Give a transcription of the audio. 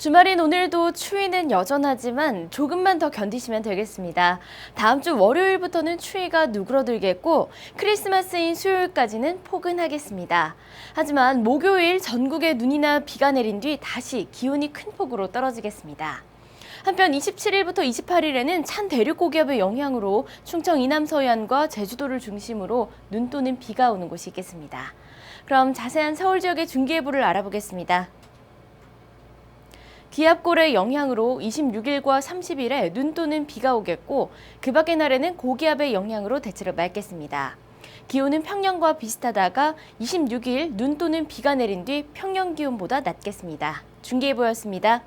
주말인 오늘도 추위는 여전하지만 조금만 더 견디시면 되겠습니다. 다음 주 월요일부터는 추위가 누그러들겠고 크리스마스인 수요일까지는 포근하겠습니다. 하지만 목요일 전국에 눈이나 비가 내린 뒤 다시 기온이 큰 폭으로 떨어지겠습니다. 한편 27일부터 28일에는 찬 대륙 고기압의 영향으로 충청 이남 서해안과 제주도를 중심으로 눈 또는 비가 오는 곳이 있겠습니다. 그럼 자세한 서울 지역의 중기예보를 알아보겠습니다. 기압골의 영향으로 26일과 30일에 눈 또는 비가 오겠고 그 밖의 날에는 고기압의 영향으로 대체로 맑겠습니다. 기온은 평년과 비슷하다가 26일 눈 또는 비가 내린 뒤 평년 기온보다 낮겠습니다. 중계예보였습니다.